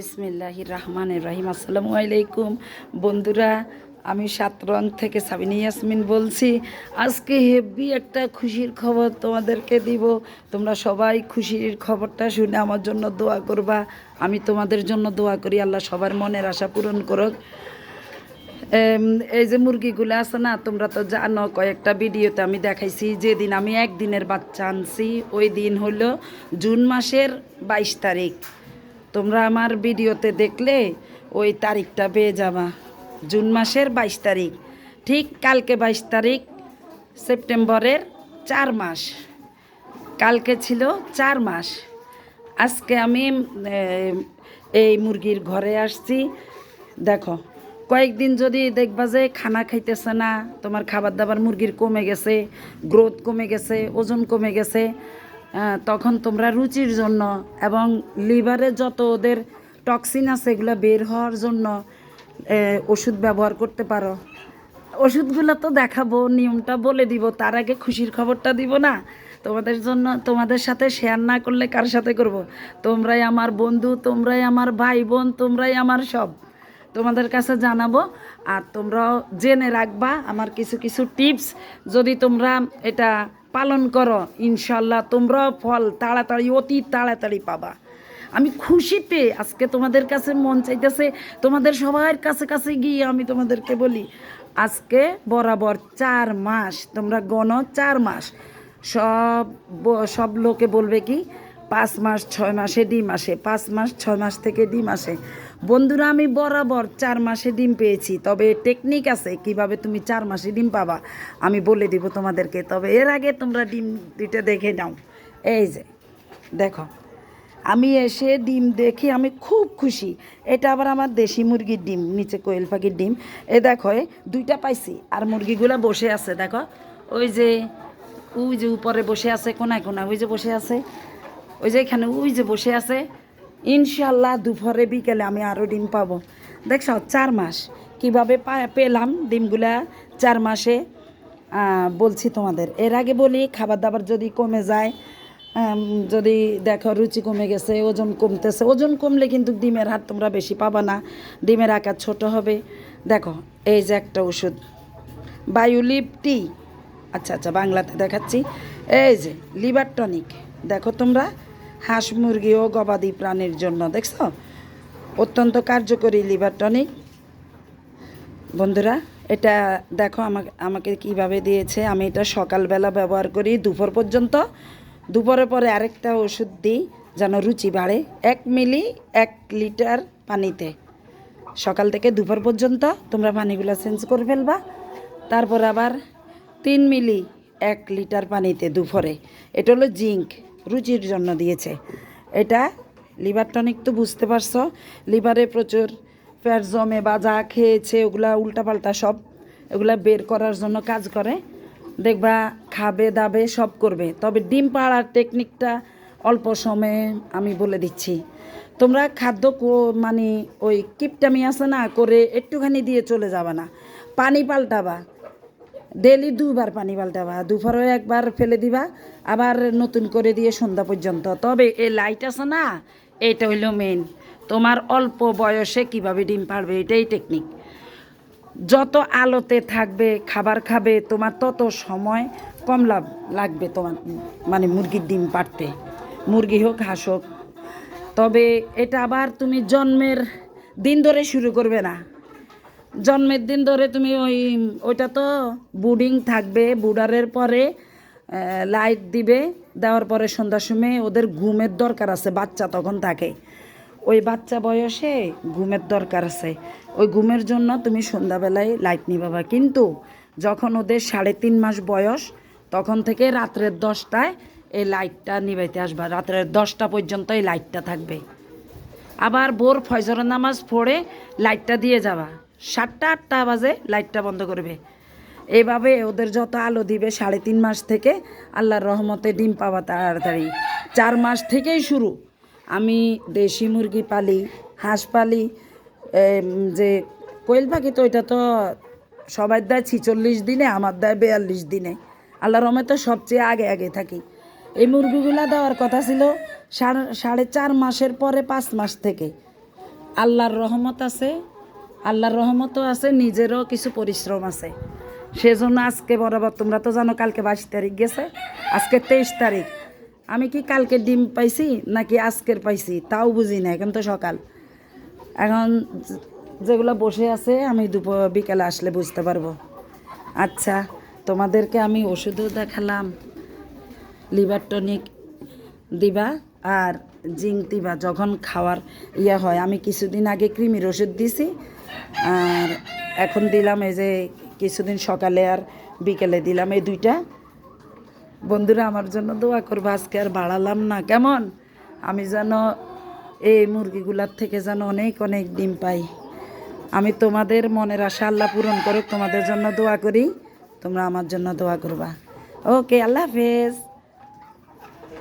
বিসমিল্লাহ রহমান রাহিম আসসালামু আলাইকুম। বন্ধুরা, আমি সাতরং থেকে সাবিনী ইয়াসমিন বলছি। আজকে হেভি একটা খুশির খবর তোমাদেরকে দিব। তোমরা সবাই খুশির খবরটা শুনে আমার জন্য দোয়া করবা। আমি তোমাদের জন্য দোয়া করি, আল্লাহ সবার মনের আশা পূরণ করুক। এই যে মুরগিগুলো আছে না, তোমরা তো জানো, কয়েকটা ভিডিওতে আমি দেখাইছি। যেদিন আমি একদিনের বাচ্চা আনছি, ওই দিন হলো জুন মাসের বাইশ তারিখ। তোমরা আমার ভিডিওতে দেখলে ওই তারিখটা পেয়ে যাবা। জুন মাসের বাইশ তারিখ। ঠিক কালকে বাইশ তারিখ, সেপ্টেম্বরের চার মাস। কালকে ছিল চার মাস। আজকে আমি এই মুরগির ঘরে আসছি। দেখো, কয়েকদিন যদি দেখবা যে খানা খাইতেছে না, তোমার খাবার দাবার মুরগির কমে গেছে, গ্রোথ কমে গেছে, ওজন কমে গেছে তখন তোমরা রুচির জন্য এবং লিভারে যত ওদের টক্সিন আছে এগুলো বের হওয়ার জন্য ওষুধ ব্যবহার করতে পারো। ওষুধগুলো তো দেখাবো, নিয়মটা বলে দিব, তার আগে খুশির খবরটা দিব না। তোমাদের জন্য, তোমাদের সাথে শেয়ার না করলে কার সাথে করব। তোমরাই আমার বন্ধু, তোমরাই আমার ভাই বোন, তোমরাই আমার সব। তোমাদের কাছে জানাব আর তোমরাও জেনে রাখবা আমার কিছু কিছু টিপস। যদি তোমরা এটা পালন করো ইনশাল্লাহ তোমরাও ফল তাড়াতাড়ি, অতি তাড়াতাড়ি পাবা। আমি খুশিতে আজকে তোমাদের কাছে মন চাইতেছে, তোমাদের সবার কাছে কাছে গিয়ে আমি তোমাদেরকে বলি, আজকে বরাবর চার মাস, তোমরা গণ চার মাস। সব সব লোকে বলবে কি, পাঁচ মাস, ছয় মাসে, ডিম আসে, পাঁচ মাস, ছয় মাস থেকে ডিম আসে। বন্ধুরা, আমি বরাবর চার মাসে ডিম পেয়েছি, তবে টেকনিক আছে কীভাবে তুমি চার মাসে ডিম পাবা, আমি বলে দিব তোমাদেরকে। তবে এর আগে তোমরা ডিম দুইটা দেখে নাও। এই যে, দেখো, আমি এসে ডিম দেখি আমি খুব খুশি। এটা আবার আমার দেশি মুরগির ডিম, নিচে কোয়েল পাখির ডিম। এ দেখো দুইটা পাইছি, আর মুরগিগুলো বসে আছে, দেখো। ওই যে ওই যে উপরে বসে আছে, কোনায় কোনায়, ওই যে বসে আছে। ওই যে এখানে, ওই যে বসে আছে। ইনশাল্লাহ দুপুরে, বিকেলে আমি আরও ডিম পাবো। দেখছ, চার মাস। কীভাবে পেলাম ডিমগুলা চার মাসে বলছি তোমাদের। এর আগে বলি খাবার দাবার যদি কমে যায় যদি দেখো রুচি কমে গেছে, ওজন কমতেছে, ওজন কমলে কিন্তু ডিমের হার তোমরা বেশি পাবা না। ডিমের আকার ছোট হবে। দেখো, এই যে একটা ওষুধ। বায়ুলিপ টি। আচ্ছা আচ্ছা বাংলাতে দেখাচ্ছি। এই যে, লিভার টনিক। দেখো তোমরা হাঁস, মুরগি ও গবাদি প্রাণীর জন্য, দেখছ? অত্যন্ত কার্যকরী লিভার টনিক। বন্ধুরা, এটা দেখো আমাকে আমাকে কীভাবে দিয়েছে। আমি এটা সকালবেলা ব্যবহার করি, দুপুর পর্যন্ত। দুপুরের পরে আরেকটা ওষুধ দিই, যেন রুচি বাড়ে। এক মিলি, এক লিটার পানিতে। সকাল থেকে দুপুর পর্যন্ত তোমরা পানিগুলো চেঞ্জ করে ফেলবা। তারপর আবার তিন মিলি, এক লিটার পানিতে দুপুরে। এটা হলো জিঙ্ক। রুচির জন্য দিয়েছে। এটা লিভার টনিক তো বুঝতে পারছ। লিভারে প্রচুর ফ্যাট জমে বা যা খেয়েছে, ওগুলা উল্টাপাল্টা সব, এগুলা বের করার জন্য কাজ করে। দেখবা, খাবে, দাবে, সব করবে। তবে ডিম পাড়ার টেকনিকটা অল্প সময়ে আমি বলে দিচ্ছি। তোমরা খাদ্য মানে ওই কিপটামি আছে না, করে একটুখানি দিয়ে চলে যাবা না। পানি পাল্টাবা। ডেলি দুবার পানি পাল্টাবা দুপুরে একবার ফেলে দিবা, আবার নতুন করে দিয়ে সন্ধ্যা পর্যন্ত। তবে এই লাইট আছে না এটা হইল মেন তোমার অল্প বয়সে কীভাবে ডিম পারবে, এটাই টেকনিক যত আলোতে থাকবে, খাবার খাবে, তোমার তত সময় কম লাভ লাগবে তোমার মানে মুরগির ডিম পাড়তে। মুরগি হোক, হাঁস হোক। তবে এটা আবার তুমি জন্মের দিন ধরে শুরু করবে না। জন্মের দিন ধরে তুমি ওই, ওইটা তো বুডিং থাকবে, বুডারের পরে লাইট দিবে, দেওয়ার পরে সন্ধ্যার সময় ওদের ঘুমের দরকার আছে, বাচ্চা তখন থাকে। ওই বাচ্চা বয়সে ঘুমের দরকার আছে। ওই ঘুমের জন্য তুমি সন্ধ্যাবেলায় লাইট নিবাবা কিন্তু যখন ওদের সাড়ে তিন মাস বয়স, তখন থেকে রাত্রের দশটায় এই লাইটটা নিবাইতে আসবা। রাত্রের দশটা পর্যন্ত এই লাইটটা থাকবে। আবার ভোর ফজর নামাজ পড়ে লাইটটা দিয়ে যাবা। সাতটা, আটটা বাজে, লাইটটা বন্ধ করবে। এভাবে ওদের যত আলো দিবে, সাড়ে তিন মাস থেকে আল্লাহর রহমতে ডিম পাওয়া তাড়াতাড়ি। চার মাস থেকেই শুরু। আমি দেশি মুরগি পালি, হাঁস পালি যে কোয়েল পাখি তো এটা তো সবার দেয় ছিচল্লিশ দিনে, আমার দেয় বিয়াল্লিশ দিনে। আল্লাহর রহমতে সবচেয়ে আগে আগে থাকি। এই মুরগিগুলা দেওয়ার কথা ছিল সাড়ে চার মাসের পরে পাঁচ মাস থেকে। আল্লাহর রহমত আছে আল্লাহর রহমতও আছে, নিজেরও কিছু পরিশ্রম আছে। সেজন্য আজকে বরাবর, তোমরা তো জানো কালকে বাইশ তারিখ গেছে, আজকে তেইশ তারিখ। আমি কি কালকে ডিম পাইছি নাকি আজকের পাইছি, তাও বুঝি না এখন তো সকাল। এখন যেগুলো বসে আছে, আমি দুপুর বিকালে আসলে বুঝতে পারব। আচ্ছা তোমাদেরকে আমি ওষুধও দেখালাম। লিভার টনিক দিবা আর জিঙ্ক দিবা, যখন খাওয়ার ইয়ে হয়। আমি কিছুদিন আগে কৃমির ওষুধ দিছি আর এখন দিলাম এই যে কিছুদিন সকালে আর বিকেলে দিলাম এই দুইটা। বন্ধুরা, আমার জন্য দোয়া করব, আজকে আর বাড়ালাম না। কেমন? আমি যেন এই মুরগিগুলার থেকে যেন অনেক অনেক ডিম পাই। আমি তোমাদের মনের আশা আল্লাহ পূরণ করুক, তোমাদের জন্য দোয়া করি, তোমরা আমার জন্য দোয়া করবা। ওকে, আল্লাহ হাফেজ।